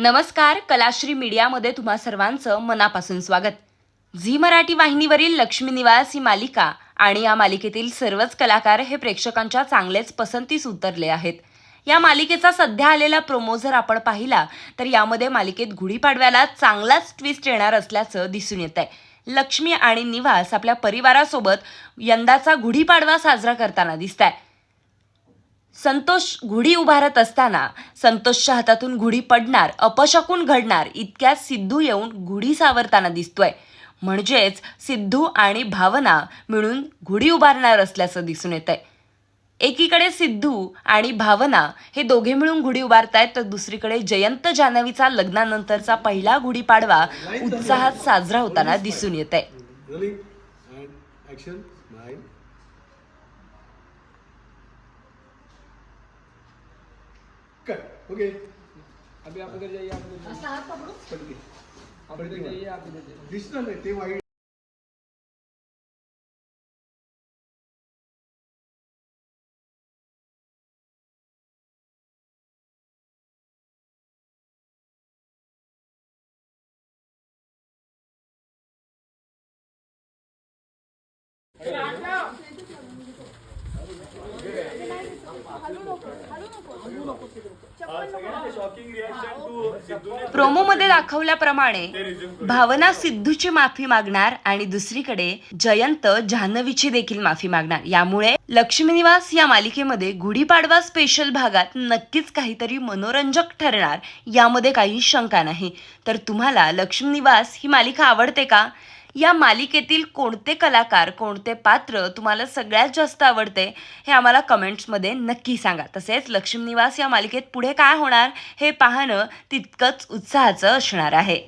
नमस्कार कलाश्री मीडियामध्ये तुम्हा सर्वांचं मनापासून स्वागत. झी मराठी वाहिनीवरील लक्ष्मी निवास ही मालिका आणि या मालिकेतील सर्वच कलाकार हे प्रेक्षकांच्या चांगलेच पसंतीस उतरले आहेत. या मालिकेचा सध्या आलेला प्रोमो जर आपण पाहिला तर यामध्ये मालिकेत गुढीपाडव्याला चांगलाच ट्विस्ट येणार असल्याचं दिसून येत आहे लक्ष्मी आणि निवास आपल्या परिवारासोबत यंदाचा गुढीपाडवा साजरा करताना दिसत आहे संतोष घुडी उभारत असताना संतोषच्या हातातून घुडी पडणार अपशकून घडणार इतक्यात सिद्धू येऊन घुडी सावरताना दिसतोय. म्हणजेच सिद्धू आणि भावना मिळून घुडी उभारणार असल्याचं दिसून येत आहे एकीकडे सिद्धू आणि भावना हे दोघे मिळून गुढी उभारतायत तर दुसरीकडे जयंत जान्हवीचा लग्नानंतरचा पहिला गुढीपाडवा उत्साहात साजरा होताना दिसून येत आहे Okay. अभी आप इधर जाइए आप इधर जाइए पट के. आप इधर जाइए आप इधर जाइए दिसणार नाही ते वाईट प्रोमोमध्ये दाखवल्याप्रमाणे भावना सिद्धूची माफी मागणार आणि दुसरीकडे जयंत जान्हवीची देखील माफी मागणार. यामुळे लक्ष्मी निवास या मालिकेमध्ये गुढीपाडवा स्पेशल भागात नक्कीच काहीतरी मनोरंजक ठरणार यामध्ये काही शंका नाही. तर तुम्हाला लक्ष्मी निवास ही मालिका आवडते का? या मालिकेतील कोणते कलाकार कोणते पात्र तुम्हाला सगळ्यात जास्त आवडते हे आम्हाला कमेंट्समध्ये नक्की सांगा. तसेच लक्ष्मी निवास या मालिकेत पुढे काय होणार हे पाहणं तितकंच उत्साहाचं असणार आहे.